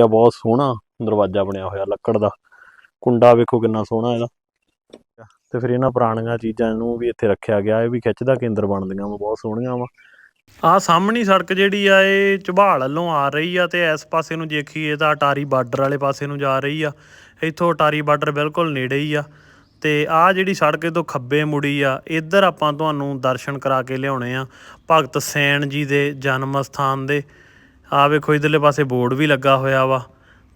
ਆ, ਬਹੁਤ ਸੋਹਣਾ ਦਰਵਾਜ਼ਾ ਬਣਿਆ ਹੋਇਆ ਲੱਕੜ ਦਾ। ਕੁੰਡਾ ਵੇਖੋ ਕਿੰਨਾ ਸੋਹਣਾ ਇਹਦਾ। ਤੇ ਫਿਰ ਇਹਨਾਂ ਪੁਰਾਣੀਆਂ ਚੀਜ਼ਾਂ ਨੂੰ ਵੀ ਇੱਥੇ ਰੱਖਿਆ ਗਿਆ। ਇਹ ਵੀ ਖਿੱਚ ਦਾ ਕੇਂਦਰ ਬਣਦੀਆਂ ਵਾ, ਬਹੁਤ ਸੋਹਣੀਆਂ ਵਾ। ਆ ਸਾਹਮਣੀ ਸੜਕ ਜਿਹੜੀ ਆ, ਇਹ ਝਬਾਲ ਵੱਲੋਂ ਆ ਰਹੀ ਆ ਤੇ ਇਸ ਪਾਸੇ ਨੂੰ ਦੇਖੀਏ ਤਾਂ ਅਟਾਰੀ ਬਾਰਡਰ ਵਾਲੇ ਪਾਸੇ ਨੂੰ ਜਾ ਰਹੀ ਆ। ਇੱਥੋਂ ਅਟਾਰੀ ਬਾਰਡਰ ਬਿਲਕੁਲ ਨੇੜੇ ਹੀ ਆ। ਤੇ ਆ ਜਿਹੜੀ ਸੜਕ ਇਹ ਤੋਂ ਖੱਬੇ ਮੁੜੀ ਆ, ਇੱਧਰ ਆਪਾਂ ਤੁਹਾਨੂੰ ਦਰਸ਼ਨ ਕਰਾ ਕੇ ਲਿਆਉਣੇ ਆ। ਭਗਤ ਸੈਨ ਜੀ ਦੇ ਜਨਮ ਸਥਾਨ ਦੇ। ਆ ਵੇਖੋ, ਇਧਰਲੇ ਪਾਸੇ ਬੋਰਡ ਵੀ ਲੱਗਾ ਹੋਇਆ ਵਾ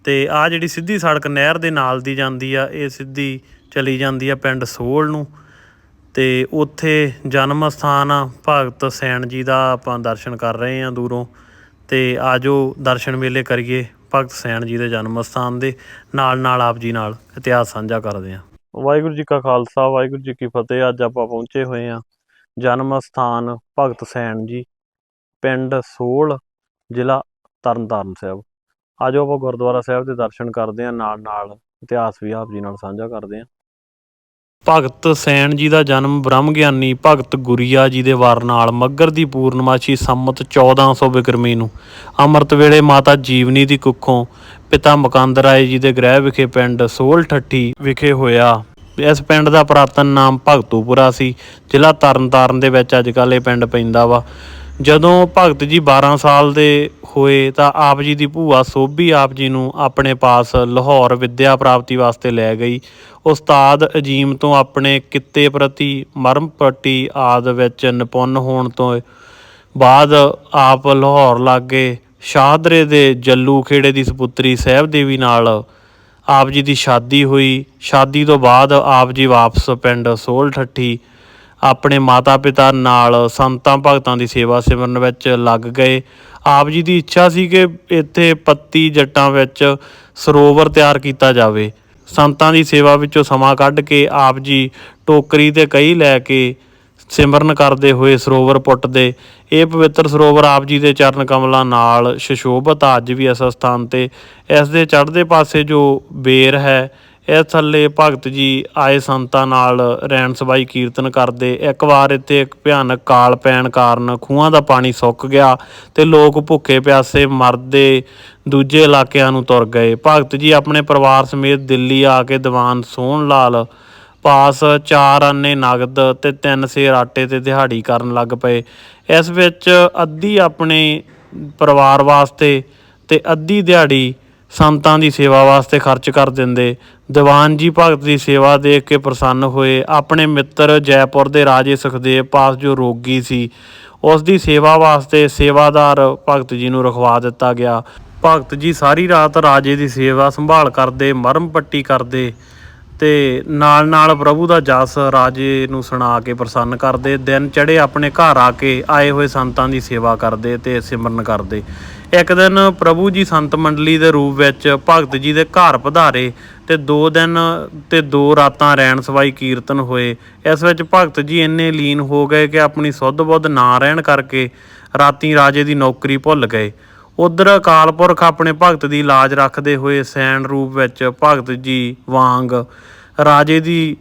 ਤੇ ਆ ਜਿਹੜੀ ਸਿੱਧੀ ਸੜਕ ਨਹਿਰ ਦੇ ਨਾਲ ਦੀ ਜਾਂਦੀ ਆ, ਇਹ ਸਿੱਧੀ ਚਲੀ ਜਾਂਦੀ ਆ ਪਿੰਡ ਸੋਲ ਨੂੰ ਤੇ ਉੱਥੇ ਜਨਮ ਸਥਾਨ ਆ, ਭਗਤ ਸੈਣ ਜੀ ਦਾ ਆਪਾਂ ਦਰਸ਼ਨ ਕਰ ਰਹੇ ਆ ਦੂਰੋਂ ਤੇ ਆਜੋ ਦਰਸ਼ਨ ਮੇਲੇ ਕਰੀਏ ਭਗਤ ਸੈਣ ਜੀ ਦੇ ਜਨਮ ਸਥਾਨ ਦੇ, ਨਾਲ ਨਾਲ ਆਪ ਜੀ ਨਾਲ ਇਤਿਹਾਸ ਸਾਂਝਾ ਕਰਦੇ ਆ। ਵਾਹਿਗੁਰੂ ਜੀ ਕਾ ਖਾਲਸਾ, ਵਾਹਿਗੁਰੂ ਜੀ ਕੀ ਫਤਿਹ, ਅੱਜ ਆਪਾਂ ਪਹੁੰਚੇ ਹੋਏ ਆ ਜਨਮ ਸਥਾਨ ਭਗਤ ਸੈਣ ਜੀ, ਪਿੰਡ ਸੋਲ ਜ਼ਿਲ੍ਹਾ ਤਰਨਤਾਰਨ ਸਾਹਿਬ। ਆਜੋ ਆਪਾਂ ਗੁਰਦੁਆਰਾ ਸਾਹਿਬ ਦੇ ਦਰਸ਼ਨ ਕਰਦੇ ਆ ਨਾਲ ਨਾਲ ਇਤਿਹਾਸ ਵੀ ਆਪ ਜੀ ਨਾਲ ਸਾਂਝਾ ਕਰਦੇ ਆ ਭਗਤ ਸੈਣ ਜੀ ਦਾ ਜਨਮ ਬ੍ਰਹਮ ਗਿਆਨੀ ਭਗਤ ਗੁਰੀਆ ਜੀ ਦੇ ਵਾਰ ਨਾਲ ਮੱਗਰ ਦੀ ਪੂਰਨਮਾਸ਼ੀ ਸੰਮਤ 1400 ਬਿਕਰਮੀ ਨੂੰ। ਅੰਮ੍ਰਿਤ ਵੇਲੇ ਮਾਤਾ ਜੀਵਨੀ ਦੀ ਕੁੱਖੋਂ ਪਿਤਾ ਮੁਕੰਦ ਰਾਏ ਜੀ ਦੇ ਗ੍ਰਹਿ ਵਿਖੇ ਪਿੰਡ ਸੋਲ ਠੱਠੀ ਵਿਖੇ ਹੋਇਆ। ਇਸ ਪਿੰਡ ਦਾ ਪੁਰਾਤਨ ਨਾਮ ਭਗਤੂਪੁਰਾ ਸੀ। ਜ਼ਿਲ੍ਹਾ ਤਰਨਤਾਰਨ ਦੇ ਵਿੱਚ ਅੱਜ ਕੱਲ੍ਹ ਇਹ ਪਿੰਡ ਪੈਂਦਾ ਵਾ। ਜਦੋਂ ਭਗਤ ਜੀ 12 ਸਾਲ ਦੇ ਹੋਏ ਤਾਂ ਆਪ ਜੀ ਦੀ ਭੂਆ ਸੋਭੀ ਆਪ ਜੀ ਨੂੰ ਆਪਣੇ ਪਾਸ ਲਾਹੌਰ ਵਿੱਦਿਆ ਪ੍ਰਾਪਤੀ ਵਾਸਤੇ ਲੈ ਗਈ। ਉਸਤਾਦ ਅਜੀਮ ਤੋਂ ਆਪਣੇ ਕਿੱਤੇ ਪ੍ਰਤੀ ਮਰਮ ਪੱਟੀ ਆਦ ਵਿੱਚ ਨਿਪੁੰਨ ਹੋਣ ਤੋਂ ਬਾਅਦ ਆਪ ਲਾਹੌਰ ਲਾਗੇ ਸ਼ਾਹਦਰੇ ਦੇ ਜੱਲੂ ਖੇੜੇ ਦੀ ਸੁਪੁੱਤਰੀ ਸਹਿਬ ਦੇਵੀ ਨਾਲ ਆਪ ਜੀ ਦੀ ਸ਼ਾਦੀ ਹੋਈ। ਸ਼ਾਦੀ ਤੋਂ ਬਾਅਦ ਆਪ ਜੀ ਵਾਪਸ ਪਿੰਡ ਸੋਲ ਠੱਠੀ ਆਪਣੇ ਮਾਤਾ ਪਿਤਾ ਨਾਲ ਸੰਤਾਂ ਭਗਤਾਂ ਦੀ ਸੇਵਾ ਸਿਮਰਨ ਵਿੱਚ ਲੱਗ ਗਏ। ਆਪ ਜੀ ਦੀ ਇੱਛਾ ਸੀ ਕਿ ਇੱਥੇ ਪੱਤੀ ਜੱਟਾਂ ਵਿੱਚ ਸਰੋਵਰ ਤਿਆਰ ਕੀਤਾ ਜਾਵੇ। ਸੰਤਾਂ ਦੀ ਸੇਵਾ ਵਿੱਚੋਂ ਸਮਾਂ ਕੱਢ ਕੇ ਆਪ ਜੀ ਟੋਕਰੀ ਤੇ ਕਈ ਲੈ ਕੇ ਸਿਮਰਨ ਕਰਦੇ ਹੋਏ ਸਰੋਵਰ ਪੁੱਟਦੇ। ਇਹ ਪਵਿੱਤਰ ਸਰੋਵਰ ਆਪ ਜੀ ਦੇ ਚਰਨ ਕਮਲਾਂ ਨਾਲ ਸ਼ਸ਼ੋਭਤ ਆ। ਅੱਜ ਵੀ ਇਸ ਸਥਾਨ ਤੇ ਇਸ ਦੇ ਚੜ੍ਹਦੇ ਪਾਸੇ ਜੋ ਬੇਰ ਹੈ ਇਸ ਥੱਲੇ ਭਗਤ ਜੀ ਆਏ ਸੰਤਾਂ ਨਾਲ ਰੈਣ ਸਬਾਈ ਕੀਰਤਨ ਕਰਦੇ। ਇੱਕ ਵਾਰ ਇੱਥੇ ਇੱਕ ਭਿਆਨਕ ਕਾਲ ਪੈਣ ਕਾਰਨ ਖੂਹਾਂ ਦਾ ਪਾਣੀ ਸੁੱਕ ਗਿਆ ਤੇ ਲੋਕ ਭੁੱਖੇ ਪਿਆਸੇ ਮਰਦੇ ਦੂਜੇ ਇਲਾਕਿਆਂ ਨੂੰ ਤੁਰ ਗਏ। ਭਗਤ ਜੀ ਆਪਣੇ ਪਰਿਵਾਰ ਸਮੇਤ ਦਿੱਲੀ ਆ ਕੇ ਦੀਵਾਨ ਸੋਹਣ ਲਾਲ, ਪਾਸ ਚਾਰ ਆਨੇ ਨਗਦ ਤੇ ਤਿੰਨ ਸੇਰ ਆਟੇ ਤੇ ਦਿਹਾੜੀ ਕਰਨ ਲੱਗ ਪਏ। ਇਸ ਵਿੱਚ ਅੱਧੀ ਆਪਣੇ ਪਰਿਵਾਰ ਵਾਸਤੇ ਤੇ ਅੱਧੀ ਦਿਹਾੜੀ ਸੰਤਾਂ ਦੀ ਸੇਵਾ ਵਾਸਤੇ ਖਰਚ ਕਰ ਦਿੰਦੇ। ਦੀਵਾਨ ਜੀ ਭਗਤ ਦੀ ਸੇਵਾ ਦੇਖ ਕੇ ਪ੍ਰਸੰਨ ਹੋਏ। ਆਪਣੇ ਮਿੱਤਰ ਜੈਪੁਰ ਦੇ ਰਾਜੇ ਸੁਖਦੇਵ ਪਾਸ ਜੋ ਰੋਗੀ ਸੀ, ਉਸ ਦੀ ਸੇਵਾ ਵਾਸਤੇ ਸੇਵਾਦਾਰ ਭਗਤ ਜੀ ਨੂੰ ਰਖਵਾ ਦਿੱਤਾ ਗਿਆ। ਭਗਤ ਜੀ ਸਾਰੀ ਰਾਤ ਰਾਜੇ ਦੀ ਸੇਵਾ ਸੰਭਾਲ ਕਰਦੇ, ਮਰਮ ਪੱਟੀ ਕਰਦੇ। ਤੇ ਨਾਲ ਨਾਲ ਪ੍ਰਭੂ ਦਾ ਜਸ ਰਾਜੇ ਨੂੰ ਸੁਣਾ ਕੇ ਪ੍ਰਸੰਨ ਕਰਦੇ, ਦਿਨ ਚੜੇ ਆਪਣੇ ਘਰ ਆ ਕੇ ਆਏ ਹੋਏ ਸੰਤਾਂ ਦੀ ਸੇਵਾ ਕਰਦੇ ਤੇ ਸਿਮਰਨ ਕਰਦੇ। ਇੱਕ ਦਿਨ ਪ੍ਰਭੂ ਜੀ ਸੰਤ ਮੰਡਲੀ ਦੇ ਰੂਪ ਵਿੱਚ ਭਗਤ ਜੀ ਦੇ ਘਰ ਪਧਾਰੇ ਤੇ ਦੋ ਦਿਨ ਤੇ ਦੋ ਰਾਤਾਂ ਰਹਿਣ ਸਵਾਈ ਕੀਰਤਨ ਹੋਏ। ਇਸ ਵਿੱਚ ਭਗਤ ਜੀ ਇੰਨੇ ਲੀਨ ਹੋ ਗਏ ਕਿ ਆਪਣੀ ਸੁੱਧ ਬੁੱਧ ਨਾ ਰਹਿਣ ਕਰਕੇ ਰਾਤੀ ਰਾਜੇ ਦੀ ਨੌਕਰੀ ਭੁੱਲ ਗਏ। ਉਧਰ ਅਕਾਲ ਪੁਰਖ ਆਪਣੇ ਭਗਤ ਦੀ ਲਾਜ ਰੱਖਦੇ ਹੋਏ ਸੈਣ ਰੂਪ ਵਿੱਚ ਭਗਤ ਜੀ ਵਾਂਗ ਰਾਜੇ ਦੀ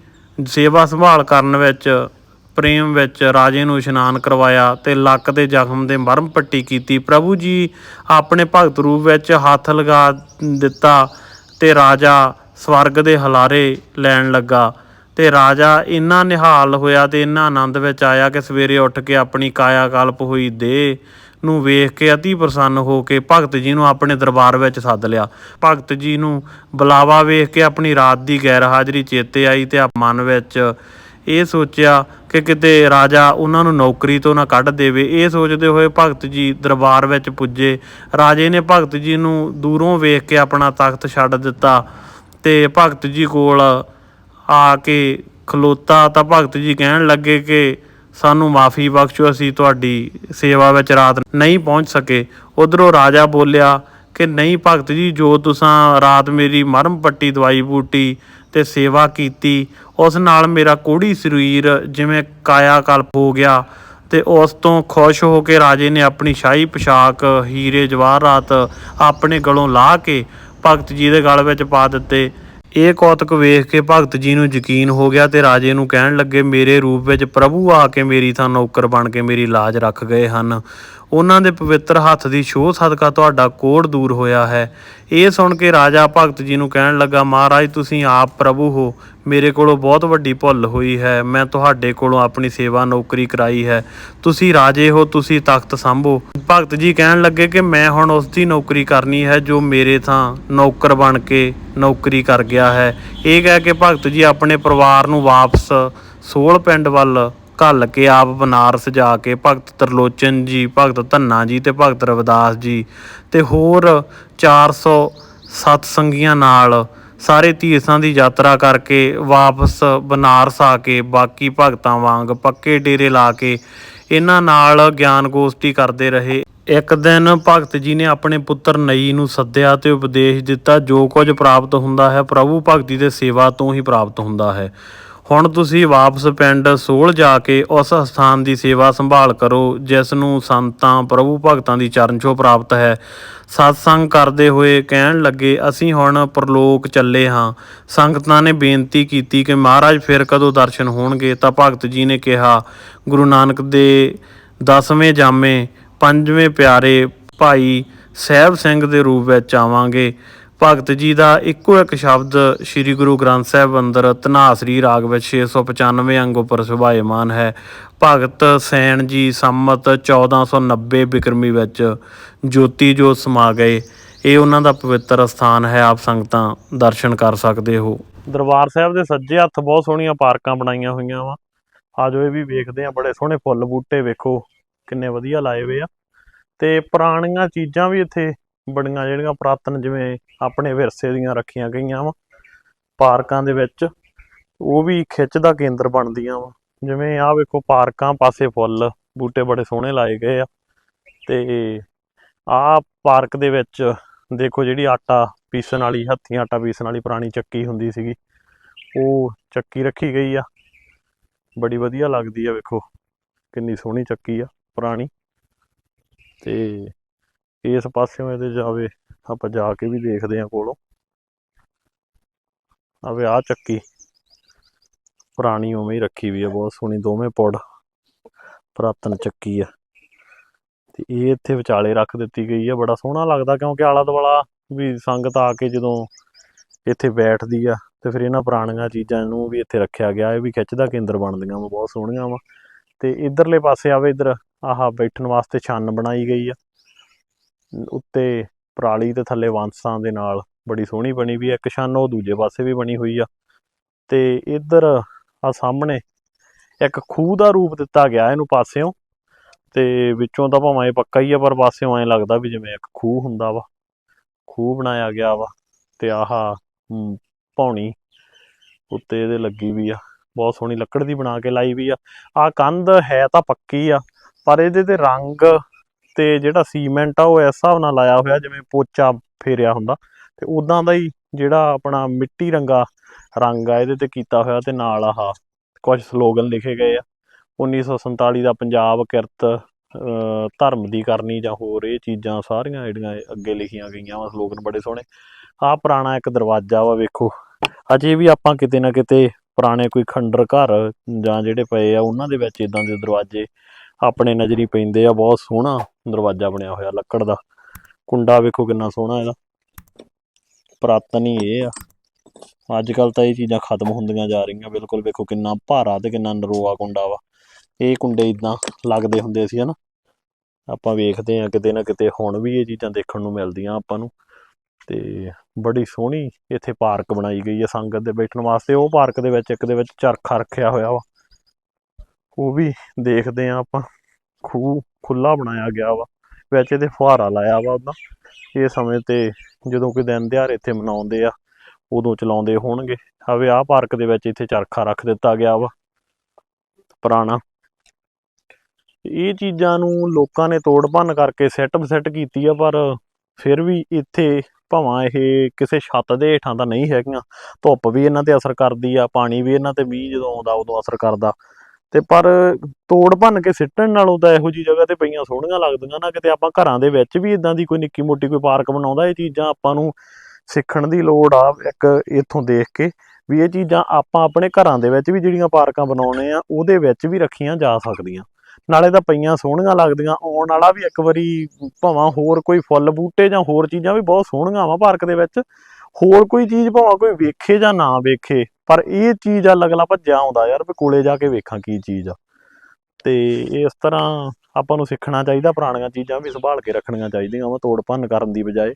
ਸੇਵਾ ਸੰਭਾਲ ਕਰਨ ਵਿੱਚ, ਪ੍ਰੇਮ ਵਿੱਚ ਰਾਜੇ ਨੂੰ ਇਸ਼ਨਾਨ ਕਰਵਾਇਆ ਤੇ ਲੱਕ ਦੇ ਜ਼ਖਮ ਦੇ ਮਰਮ ਪੱਟੀ ਕੀਤੀ। ਪ੍ਰਭੂ ਜੀ ਆਪਣੇ ਭਗਤ ਰੂਪ ਵਿੱਚ ਹੱਥ ਲਗਾ ਦਿੱਤਾ ਤੇ ਰਾਜਾ ਸਵਰਗ ਦੇ ਹਲਾਰੇ ਲੈਣ ਲੱਗਾ। ਤੇ ਰਾਜਾ ਇੰਨਾ ਨਿਹਾਲ ਹੋਇਆ ਤੇ ਇੰਨਾ ਆਨੰਦ ਵਿੱਚ ਆਇਆ ਕਿ ਸਵੇਰੇ ਉੱਠ ਕੇ ਆਪਣੀ ਕਾਇਆ ਕਲਪ ਹੋਈ ਦੇਹ ਨੂੰ ਵੇਖ ਕੇ ਅਤੀ ਪ੍ਰਸੰਨ ਹੋ ਕੇ ਭਗਤ ਜੀ ਨੂੰ ਆਪਣੇ ਦਰਬਾਰ ਵਿੱਚ ਸੱਦ ਲਿਆ। ਭਗਤ ਜੀ ਨੂੰ ਬੁਲਾਵਾ ਵੇਖ ਕੇ ਆਪਣੀ ਰਾਤ ਦੀ ਗੈਰ ਹਾਜ਼ਰੀ ਚੇਤੇ ਆਈ ਤੇ ਆਪ ਮਨ ਵਿੱਚ ਇਹ ਸੋਚਿਆ ਕਿ ਕਿਤੇ ਰਾਜਾ ਉਹਨਾਂ ਨੂੰ ਨੌਕਰੀ ਤੋਂ ਨਾ ਕੱਢ ਦੇਵੇ। ਇਹ ਸੋਚਦੇ ਹੋਏ ਭਗਤ ਜੀ ਦਰਬਾਰ ਵਿੱਚ ਪੁੱਜੇ। ਰਾਜੇ ਨੇ ਭਗਤ ਜੀ ਨੂੰ ਦੂਰੋਂ ਵੇਖ ਕੇ ਆਪਣਾ ਤਖਤ ਛੱਡ ਦਿੱਤਾ ਤੇ ਭਗਤ ਜੀ ਕੋਲ ਆ ਕੇ ਖਲੋਤਾ ਤਾਂ ਭਗਤ ਜੀ ਕਹਿਣ ਲੱਗੇ ਕਿ ਸਾਨੂੰ ਮਾਫੀ ਬਖਸ਼ੋ, ਅਸੀਂ ਤੁਹਾਡੀ ਸੇਵਾ ਵਿੱਚ ਰਾਤ ਨਹੀਂ ਪਹੁੰਚ ਸਕੇ। ਉਧਰੋਂ ਰਾਜਾ ਬੋਲਿਆ ਕਿ ਨਹੀਂ ਭਗਤ ਜੀ, ਜੋ ਤੁਸੀਂ ਰਾਤ ਮੇਰੀ ਮਰਮ ਪੱਟੀ, ਦਵਾਈ ਬੂਟੀ ਤੇ ਸੇਵਾ ਕੀਤੀ, ਉਸ ਨਾਲ ਮੇਰਾ ਕੋੜੀ ਸਰੀਰ ਜਿਵੇਂ ਕਾਇਆ ਕਲਪ ਹੋ ਗਿਆ ਤੇ ਉਸ ਤੋਂ ਖੁਸ਼ ਹੋ ਕੇ ਰਾਜੇ ਨੇ ਆਪਣੀ ਸ਼ਾਹੀ ਪੋਸ਼ਾਕ ਹੀਰੇ ਜਵਾਹਰਾਤ ਆਪਣੇ ਗਲੋਂ ਲਾਹ ਕੇ ਭਗਤ ਜੀ ਦੇ ਗਲ ਵਿੱਚ ਪਾ ਦਿੱਤੇ। ਇਹ ਕੌਤਕ ਵੇਖ ਕੇ ਭਗਤ ਜੀ ਨੂੰ ਯਕੀਨ ਹੋ ਗਿਆ ਤੇ ਰਾਜੇ ਨੂੰ ਕਹਿਣ ਲੱਗੇ, ਮੇਰੇ ਰੂਪ ਵਿੱਚ ਪ੍ਰਭੂ ਆ ਕੇ ਮੇਰੀ ਥਾਂ ਨੌਕਰ ਬਣ ਕੇ ਮੇਰੀ ਲਾਜ ਰੱਖ ਗਏ ਹਨ। ਉਹਨਾਂ ਦੇ ਪਵਿੱਤਰ ਹੱਥ ਦੀ ਛੋਹ ਸਦਕਾ ਤੁਹਾਡਾ ਕੋੜ ਦੂਰ ਹੋਇਆ ਹੈ। ਇਹ ਸੁਣ ਕੇ ਰਾਜਾ ਭਗਤ ਜੀ ਨੂੰ ਕਹਿਣ ਲੱਗਾ, ਮਹਾਰਾਜ, ਤੁਸੀਂ ਆਪ ਪ੍ਰਭੂ ਹੋ। ਮੇਰੇ ਕੋਲੋਂ ਬਹੁਤ ਵੱਡੀ ਭੁੱਲ ਹੋਈ ਹੈ। ਮੈਂ ਤੁਹਾਡੇ ਕੋਲੋਂ ਆਪਣੀ ਸੇਵਾ ਨੌਕਰੀ ਕਰਾਈ ਹੈ। ਤੁਸੀਂ ਰਾਜੇ ਹੋ, ਤੁਸੀਂ ਤਖਤ ਸੰਭੋ। ਭਗਤ ਜੀ ਕਹਿਣ ਲੱਗੇ ਕਿ ਮੈਂ ਹੁਣ ਉਸ ਦੀ ਨੌਕਰੀ ਕਰਨੀ ਹੈ ਜੋ ਮੇਰੇ ਥਾਂ ਨੌਕਰ ਬਣ ਕੇ ਨੌਕਰੀ ਕਰ ਗਿਆ ਹੈ। ਇਹ ਕਹਿ ਕੇ ਭਗਤ ਜੀ ਆਪਣੇ ਪਰਿਵਾਰ ਨੂੰ ਵਾਪਸ ਸੋਲ ਪਿੰਡ ਵੱਲ ਘੱਲ ਕੇ ਆਪ ਬਨਾਰਸ ਜਾ ਕੇ ਭਗਤ ਤਰਲੋਚਨ ਜੀ, ਭਗਤ ਧੰਨਾ ਜੀ ਤੇ ਭਗਤ ਰਵਿਦਾਸ ਜੀ ਤੇ ਹੋਰ 400 ਸਤਸੰਗੀਆਂ ਨਾਲ ਸਾਰੇ ਤੀਰਥਾਂ ਦੀ ਯਾਤਰਾ ਕਰਕੇ ਵਾਪਸ ਬਨਾਰਸ ਆ ਕੇ ਬਾਕੀ ਭਗਤਾਂ ਵਾਂਗ ਪੱਕੇ ਡੇਰੇ ਲਾ ਕੇ ਇਹਨਾਂ ਨਾਲ ਗਿਆਨ ਗੋਸ਼ਟੀ ਕਰਦੇ ਰਹੇ। ਇੱਕ ਦਿਨ ਭਗਤ ਜੀ ਨੇ ਆਪਣੇ ਪੁੱਤਰ ਨਈ ਨੂੰ ਸੱਦਿਆ ਤੇ ਉਪਦੇਸ਼ ਦਿੱਤਾ, ਜੋ ਕੁਝ ਪ੍ਰਾਪਤ ਹੁੰਦਾ ਹੈ ਪ੍ਰਭੂ ਭਗਤੀ ਦੇ ਸੇਵਾ ਤੋਂ ਹੀ ਪ੍ਰਾਪਤ ਹੁੰਦਾ ਹੈ। ਹੁਣ ਤੁਸੀਂ ਵਾਪਸ ਪਿੰਡ ਸੋਲ ਜਾ ਕੇ ਉਸ ਸਥਾਨ ਦੀ ਸੇਵਾ ਸੰਭਾਲ ਕਰੋ, ਜਿਸ ਨੂੰ ਸੰਤਾਂ, ਪ੍ਰਭੂ ਭਗਤਾਂ ਦੀ ਚਰਨ ਛੋਹ ਪ੍ਰਾਪਤ ਹੈ। ਸਤਸੰਗ ਕਰਦੇ ਹੋਏ ਕਹਿਣ ਲੱਗੇ, ਅਸੀਂ ਹੁਣ ਪ੍ਰਲੋਕ ਚੱਲੇ ਹਾਂ। ਸੰਗਤਾਂ ਨੇ ਬੇਨਤੀ ਕੀਤੀ ਕਿ ਮਹਾਰਾਜ ਫਿਰ ਕਦੋਂ ਦਰਸ਼ਨ ਹੋਣਗੇ? ਤਾਂ ਭਗਤ ਜੀ ਨੇ ਕਿਹਾ, ਗੁਰੂ ਨਾਨਕ ਦੇ ਦਸਵੇਂ ਜਾਮੇ, ਪੰਜਵੇਂ ਪਿਆਰੇ ਭਾਈ ਸਹਿਬ ਸਿੰਘ ਦੇ ਰੂਪ ਵਿੱਚ ਆਵਾਂਗੇ। ਭਗਤ ਜੀ ਦਾ ਇੱਕੋ ਇੱਕ ਸ਼ਬਦ ਸ੍ਰੀ ਗੁਰੂ ਗ੍ਰੰਥ ਸਾਹਿਬ ਅੰਦਰ ਧਨਾਸਰੀ ਰਾਗ ਵਿੱਚ 695 ਅੰਗ ਉੱਪਰ ਸੁਭਾਇਮਾਨ ਹੈ। ਭਗਤ ਸੈਣ ਜੀ ਸੰਮਤ 1490 ਬਿਕਰਮੀ ਵਿੱਚ ਜੋਤੀ ਜੋਤ ਸਮਾ ਗਏ। ਇਹ ਉਹਨਾਂ ਦਾ ਪਵਿੱਤਰ ਸਥਾਨ ਹੈ। ਆਪ ਸੰਗਤਾਂ ਦਰਸ਼ਨ ਕਰ ਸਕਦੇ ਹੋ। ਦਰਬਾਰ ਸਾਹਿਬ ਦੇ ਸੱਜੇ ਹੱਥ ਬਹੁਤ ਸੋਹਣੀਆਂ ਪਾਰਕਾਂ ਬਣਾਈਆਂ ਹੋਈਆਂ ਵਾ। ਆਜੋ ਇਹ ਵੀ ਵੇਖਦੇ ਆ। ਬੜੇ ਸੋਹਣੇ ਫੁੱਲ ਬੂਟੇ ਵੇਖੋ। ਕਿੰਨੇ ਵਧੀਆ ਲਾਏ ਹੋਏ ਆ। ਤੇ ਪੁਰਾਣੀਆਂ ਚੀਜ਼ਾਂ ਵੀ ਇੱਥੇ ਬੜੀਆਂ ਜਿਹੜੀਆਂ ਪੁਰਾਤਨ ਜਿਵੇਂ ਆਪਣੇ ਵਿਰਸੇ ਦੀਆਂ ਰੱਖੀਆਂ ਗਈਆਂ ਵਾ, ਪਾਰਕਾਂ ਦੇ ਵਿੱਚ, ਉਹ ਵੀ ਖਿੱਚ ਦਾ ਕੇਂਦਰ ਬਣਦੀਆਂ ਵਾ। ਜਿਵੇਂ ਆਹ ਵੇਖੋ ਪਾਰਕਾਂ ਪਾਸੇ ਫੁੱਲ, ਬੂਟੇ ਬੜੇ ਸੋਹਣੇ ਲਾਏ ਗਏ ਆ। ਤੇ ਆਹ ਪਾਰਕ ਦੇ ਵਿੱਚ ਦੇਖੋ ਜਿਹੜੀ ਆਟਾ ਪੀਸਣ ਵਾਲੀ, ਹੱਥੀਂ ਆਟਾ ਪੀਸਣ ਵਾਲੀ ਪੁਰਾਣੀ ਚੱਕੀ ਹੁੰਦੀ ਸੀਗੀ, ਉਹ ਚੱਕੀ ਰੱਖੀ ਗਈ ਆ। ਬੜੀ ਵਧੀਆ ਲੱਗਦੀ ਆ ਵੇਖੋ, ਕਿੰਨੀ ਸੋਹਣੀ ਚੱਕੀ ਆ ਪੁਰਾਣੀ। ਤੇ ਇਸ ਪਾਸਿਓਂ ਇਹਦੇ ਜਾਵੇ, ਆਪਾਂ ਜਾ ਕੇ ਵੀ ਦੇਖਦੇ ਆ ਕੋਲੋਂ। ਆਵੇ ਆ ਚੱਕੀ। ਪੁਰਾਣੀ ਉਵੇਂ ਹੀ ਰੱਖੀ ਵੀ ਆ, ਬਹੁਤ ਸੋਹਣੀ, ਦੋਵੇਂ ਪੁੜ। ਪੁਰਾਤਨ ਚੱਕੀ ਆ। ਤੇ ਇਹ ਇੱਥੇ ਵਿਚਾਲੇ ਰੱਖ ਦਿੱਤੀ ਗਈ ਆ, ਬੜਾ ਸੋਹਣਾ ਲੱਗਦਾ ਕਿਉਂਕਿ ਆਲਾ ਦੁਆਲਾ ਵੀ ਸੰਗਤ ਆ ਕੇ ਜਦੋਂ ਇੱਥੇ ਬੈਠਦੀ ਆ, ਤੇ ਫਿਰ ਇਹਨਾਂ ਪੁਰਾਣੀਆਂ ਚੀਜ਼ਾਂ ਨੂੰ ਵੀ ਇੱਥੇ ਰੱਖਿਆ ਗਿਆ, ਇਹ ਵੀ ਖਿੱਚ ਦਾ ਕੇਂਦਰ ਬਣਦੀਆਂ ਵਾ, ਬਹੁਤ ਸੋਹਣੀਆਂ ਵਾ। ਤੇ ਇਧਰਲੇ ਪਾਸੇ ਆਵੇ ਇਧਰ, ਆਹ ਬੈਠਣ ਵਾਸਤੇ ਛੰਨ ਬਣਾਈ ਗਈ ਆ। ਉੱਤੇ ਪਰਾਲੀ ਤੇ ਥੱਲੇ ਵਾਂਸਾਂ ਦੇ ਨਾਲ ਬੜੀ ਸੋਹਣੀ ਬਣੀ ਵੀ ਆ ਇੱਕ ਛੰਨ ਉਹ ਦੂਜੇ ਪਾਸੇ ਵੀ ਬਣੀ ਹੋਈ ਆ। ਤੇ ਇੱਧਰ ਆ ਸਾਹਮਣੇ ਇੱਕ ਖੂਹ ਦਾ ਰੂਪ ਦਿੱਤਾ ਗਿਆ ਇਹਨੂੰ ਪਾਸਿਓਂ ਤੇ ਵਿੱਚੋਂ ਤਾਂ ਭਾਵੇਂ ਇਹ ਪੱਕਾ ਹੀ ਆ ਪਰ ਪਾਸਿਓਂ ਐਂ ਲੱਗਦਾ ਵੀ ਜਿਵੇਂ ਇੱਕ ਖੂਹ ਹੁੰਦਾ ਵਾ। ਖੂਹ ਬਣਾਇਆ ਗਿਆ ਵਾ ਤੇ ਆਹ ਹਮ, ਪੌਣੀ ਉੱਤੇ ਇਹਦੇ ਲੱਗੀ ਵੀ ਆ। ਬਹੁਤ ਸੋਹਣੀ ਲੱਕੜ ਦੀ ਬਣਾ ਕੇ ਲਾਈ ਵੀ ਆ। ਆ ਕੰਧ ਹੈ ਤਾਂ ਪੱਕੀ ਆ ਪਰ ਇਹਦੇ ਤੇ ਰੰਗ ਤੇ ਜਿਹੜਾ ਸੀਮੈਂਟ ਆ ਉਹ ਇਸ ਹਿਸਾਬ ਨਾਲ ਲਾਇਆ ਹੋਇਆ ਜਿਵੇਂ ਪੋਚਾ ਫੇਰਿਆ ਹੁੰਦਾ ਤੇ ਉਦਾਂ ਦਾ ਹੀ ਜਿਹੜਾ ਆਪਣਾ ਮਿੱਟੀ ਰੰਗਾ ਰੰਗ ਆ ਇਹਦੇ ਤੇ ਕੀਤਾ ਹੋਇਆ ਤੇ ਨਾਲ ਆਹ ਕੁਝ ਸਲੋਗਨ ਲਿਖੇ ਗਏ ਆ। 1947 ਦਾ ਪੰਜਾਬ ਕਿਰਤ ਧਰਮ ਦੀ ਕਰਨੀ ਜਾਂ ਹੋਰ ਇਹ ਚੀਜ਼ਾਂ ਸਾਰੀਆਂ ਜਿਹੜੀਆਂ ਅੱਗੇ ਲਿਖੀਆਂ ਗਈਆਂ ਵਾ, ਸਲੋਗਨ ਬੜੇ ਸੋਹਣੇ। ਆਹ ਪੁਰਾਣਾ ਇੱਕ ਦਰਵਾਜ਼ਾ ਵਾ ਵੇਖੋ। ਅਜੇ ਵੀ ਆਪਾਂ ਕਿਤੇ ਨਾ ਕਿਤੇ ਪੁਰਾਣੇ ਕੋਈ ਖੰਡਰ ਘਰ ਜਾਂ ਜਿਹੜੇ ਪਏ ਆ, ਉਹਨਾਂ ਦੇ ਵਿੱਚ ਇਦਾਂ ਦੇ ਦਰਵਾਜ਼ੇ ਆਪਣੇ ਨਜ਼ਰੀ ਪੈਂਦੇ ਆ, ਬਹੁਤ ਸੋਹਣਾ। ਦਰਵਾਜ਼ਾ ਬਣਿਆ ਹੋਇਆ ਲੱਕੜ ਦਾ। ਕੁੰਡਾ ਵੇਖੋ ਕਿੰਨਾ ਸੋਹਣਾ ਇਹਦਾ। ਪੁਰਾਤਨ ਹੀ ਇਹ ਆ। ਅੱਜ ਕੱਲ ਤਾਂ ਇਹ ਚੀਜ਼ਾਂ ਖਤਮ ਹੁੰਦੀਆਂ ਜਾ ਰਹੀਆਂ। ਬਿਲਕੁਲ ਵੇਖੋ ਕਿੰਨਾ ਭਾਰਾ ਤੇ ਕਿੰਨਾ ਨਰੋਆ ਕੁੰਡਾ ਵਾ। ਇਹ ਕੁੰਡੇ ਇਦਾਂ ਲੱਗਦੇ ਹੁੰਦੇ ਸੀ, ਹਨਾ। ਆਪਾਂ ਵੇਖਦੇ ਆ ਕਿਤੇ ਨਾ ਕਿਤੇ ਹੁਣ ਵੀ ਇਹ ਚੀਜ਼ਾਂ ਦੇਖਣ ਨੂੰ ਮਿਲਦੀਆਂ ਆਪਾਂ ਨੂੰ। ਤੇ ਬੜੀ ਸੋਹਣੀ ਇੱਥੇ ਪਾਰਕ ਬਣਾਈ ਗਈ ਹੈ ਸੰਗਤ ਦੇ ਬੈਠਣ ਵਾਸਤੇ। ਉਹ ਪਾਰਕ ਦੇ ਵਿੱਚ ਇੱਕ ਦੇ ਵਿੱਚ ਚਰਖਾ ਰੱਖਿਆ ਹੋਇਆ ਵਾ। ਉਹ ਵੀ ਦੇਖਦੇ ਆ ਆਪਾਂ। ਖੂਹ ਖੁੱਲਾ ਬਣਾਇਆ ਗਿਆ ਵਾ, ਵਿੱਚ ਇਹਦੇ ਫੁਹਾਰਾ ਲਾਇਆ ਵਾ ਉਹਦਾ। ਇਹ ਸਮੇਂ ਤੇ ਜਦੋਂ ਕੋਈ ਦਿਨ ਦਿਹਾੜੇ ਇੱਥੇ ਮਨਾਉਂਦੇ ਆ, ਉਦੋਂ ਚਲਾਉਂਦੇ ਹੋਣਗੇ। ਹਵੇ ਆਹ ਪਾਰਕ ਦੇ ਵਿੱਚ ਇੱਥੇ ਚਰਖਾ ਰੱਖ ਦਿੱਤਾ ਗਿਆ ਵਾ, ਪੁਰਾਣਾ। ਇਹ ਚੀਜ਼ਾਂ ਨੂੰ ਲੋਕਾਂ ਨੇ ਤੋੜ ਭੰਨ ਕਰਕੇ ਸੈੱਟ ਬਸੈੱਟ ਕੀਤੀ ਆ, ਪਰ ਫਿਰ ਵੀ ਇੱਥੇ ਭਾਵਾਂ ਇਹ ਕਿਸੇ ਛੱਤ ਦੇ ਹੇਠਾਂ ਤਾਂ ਨਹੀਂ ਹੈਗੀਆਂ। ਧੁੱਪ ਵੀ ਇਹਨਾਂ ਤੇ ਅਸਰ ਕਰਦੀ ਆ, ਪਾਣੀ ਵੀ ਇਹਨਾਂ ਤੇ ਮੀਂਹ ਜਦੋਂ ਆਉਂਦਾ ਉਦੋਂ ਅਸਰ ਕਰਦਾ। ਤੇ ਪਰ ਤੋੜ ਭੰਨ ਕੇ ਸਿੱਟਣ ਨਾਲੋਂ ਤਾਂ ਇਹੋ ਜੀ ਜਗ੍ਹਾ ਤੇ ਪਈਆਂ ਸੋਹਣੀਆਂ ਲੱਗਦੀਆਂ ਨਾ, ਕਿਤੇ ਆਪਾਂ ਘਰਾਂ ਦੇ ਵਿੱਚ ਵੀ ਇਦਾਂ ਦੀ ਕੋਈ ਨਿੱਕੀ ਮੋਟੀ ਕੋਈ ਪਾਰਕ ਬਣਾਉਂਦਾ, ਇਹ ਚੀਜ਼ਾਂ ਆਪਾਂ ਨੂੰ ਸਿੱਖਣ ਦੀ ਲੋੜ ਆ ਇੱਕ ਇੱਥੋਂ ਦੇਖ ਕੇ ਵੀ ਇਹ ਚੀਜ਼ਾਂ ਆਪਾਂ ਆਪਣੇ ਘਰਾਂ ਦੇ ਵਿੱਚ ਵੀ ਜਿਹੜੀਆਂ ਪਾਰਕਾਂ ਬਣਾਉਣੇ ਆ, ਉਹਦੇ ਵਿੱਚ ਵੀ ਰੱਖੀਆਂ ਜਾ ਸਕਦੀਆਂ। ਨਾਲੇ ਤਾਂ ਪਈਆਂ ਸੋਹਣੀਆਂ ਲੱਗਦੀਆਂ, ਆਉਣ ਵਾਲਾ ਵੀ ਇੱਕ ਵਾਰੀ ਭਾਵਾਂ ਹੋਰ ਕੋਈ ਫੁੱਲ ਬੂਟੇ ਜਾਂ ਹੋਰ ਚੀਜ਼ਾਂ ਵੀ ਬਹੁਤ ਸੋਹਣੀਆਂ ਵਾ ਪਾਰਕ ਦੇ ਵਿੱਚ, ਹੋਰ ਕੋਈ ਚੀਜ਼ ਭਾਵਾਂ ਕੋਈ ਵੇਖੇ ਜਾਂ ਨਾ ਵੇਖੇ ਪਰ ਇਹ ਚੀਜ਼ ਆ, ਅਗਲਾ ਭੱਜਿਆ ਆਉਂਦਾ ਯਾਰ ਵੀ ਕੋਲੇ ਜਾ ਕੇ ਵੇਖਾਂ ਕੀ ਚੀਜ਼ ਆ। ਤੇ ਇਸ ਤਰ੍ਹਾਂ ਆਪਾਂ ਨੂੰ ਸਿੱਖਣਾ ਚਾਹੀਦਾ, ਪੁਰਾਣੀਆਂ ਚੀਜ਼ਾਂ ਵੀ ਸੰਭਾਲ ਕੇ ਰੱਖਣੀਆਂ ਚਾਹੀਦੀਆਂ ਵਾ, ਤੋੜ ਭੰਨ ਕਰਨ ਦੀ ਬਜਾਏ।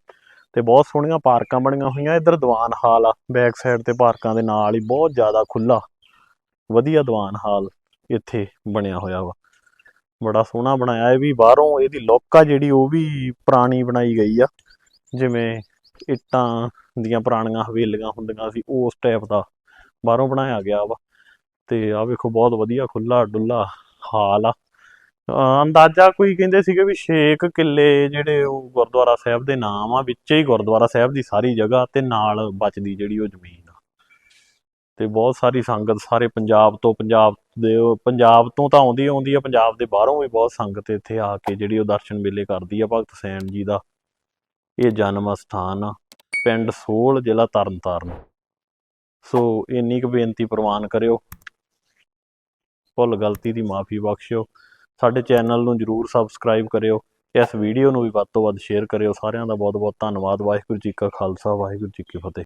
ਤੇ ਬਹੁਤ ਸੋਹਣੀਆਂ ਪਾਰਕਾਂ ਬਣੀਆਂ ਹੋਈਆਂ, ਇੱਧਰ ਦੀਵਾਨ ਹਾਲ ਆ, ਬੈਕ ਸਾਈਡ ਤੇ ਪਾਰਕਾਂ ਦੇ ਨਾਲ ਹੀ ਬਹੁਤ ਜ਼ਿਆਦਾ ਖੁੱਲਾ ਵਧੀਆ ਦੀਵਾਨ ਹਾਲ ਇੱਥੇ ਬਣਿਆ ਹੋਇਆ ਵਾ। ਬੜਾ ਸੋਹਣਾ ਬਣਾਇਆ, ਇਹ ਵੀ ਬਾਹਰੋਂ ਇਹਦੀ ਲੁੱਕ ਆ ਜਿਹੜੀ, ਉਹ ਵੀ ਪੁਰਾਣੀ ਬਣਾਈ ਗਈ ਆ। ਜਿਵੇਂ ਇੱਟਾਂ ਦੀਆਂ ਪੁਰਾਣੀਆਂ ਹਵੇਲੀਆਂ ਹੁੰਦੀਆਂ ਸੀ, ਉਸ ਟਾਈਪ ਦਾ ਬਾਹਰੋਂ ਬਣਾਇਆ ਗਿਆ ਵਾ। ਤੇ ਆ ਵੇਖੋ, ਬਹੁਤ ਵਧੀਆ ਖੁੱਲਾ ਡੁੱਲਾ ਹਾਲ ਆ। ਅੰਦਾਜ਼ਾ ਕੋਈ ਕਹਿੰਦੇ ਸੀਗੇ ਵੀ 6 ਕਿੱਲੇ ਜਿਹੜੇ ਉਹ ਗੁਰਦੁਆਰਾ ਸਾਹਿਬ ਦੇ ਨਾਮ ਆ, ਵਿੱਚ ਹੀ ਗੁਰਦੁਆਰਾ ਸਾਹਿਬ ਦੀ ਸਾਰੀ ਜਗ੍ਹਾ ਤੇ ਨਾਲ ਬਚਦੀ ਜਿਹੜੀ ਉਹ ਜ਼ਮੀਨ ਆ। ਤੇ ਬਹੁਤ ਸਾਰੀ ਸੰਗਤ, ਸਾਰੇ ਪੰਜਾਬ ਤੋਂ, ਪੰਜਾਬ ਦੇ ਪੰਜਾਬ ਤੋਂ ਤਾਂ ਆਉਂਦੀ ਆਉਂਦੀ ਆ, ਪੰਜਾਬ ਦੇ ਬਾਹਰੋਂ ਵੀ ਬਹੁਤ ਸੰਗਤ ਇੱਥੇ ਆ ਕੇ ਜਿਹੜੀ ਉਹ ਦਰਸ਼ਨ ਮੇਲੇ ਕਰਦੀ ਆ, ਭਗਤ ਸੈਨ ਜੀ ਦਾ। ਇਹ ਜਨਮ ਸਥਾਨ ਆ, ਪਿੰਡ ਸੋਲ ਜ਼ਿਲ੍ਹਾ ਤਰਨਤਾਰਨ। ਸੋ ਇੰਨੀ ਕੁ ਬੇਨਤੀ ਪ੍ਰਵਾਨ ਕਰਿਓ। ਭੁੱਲ ਗਲਤੀ ਦੀ ਮਾਫੀ ਬਖਸ਼ਿਓ। ਸਾਡੇ ਚੈਨਲ ਨੂੰ ਜਰੂਰ ਸਬਸਕ੍ਰਾਈਬ ਕਰਿਓ। ਇਸ ਵੀਡੀਓ ਨੂੰ ਵੀ ਵੱਧ ਤੋਂ ਵੱਧ ਸ਼ੇਅਰ ਕਰਿਓ। ਸਾਰਿਆਂ ਦਾ ਬਹੁਤ ਬਹੁਤ ਧੰਨਵਾਦ। ਵਾਹਿਗੁਰੂ ਜੀ ਕਾ ਖਾਲਸਾ। ਵਾਹਿਗੁਰੂ ਜੀ ਕੀ ਫਤਿਹ।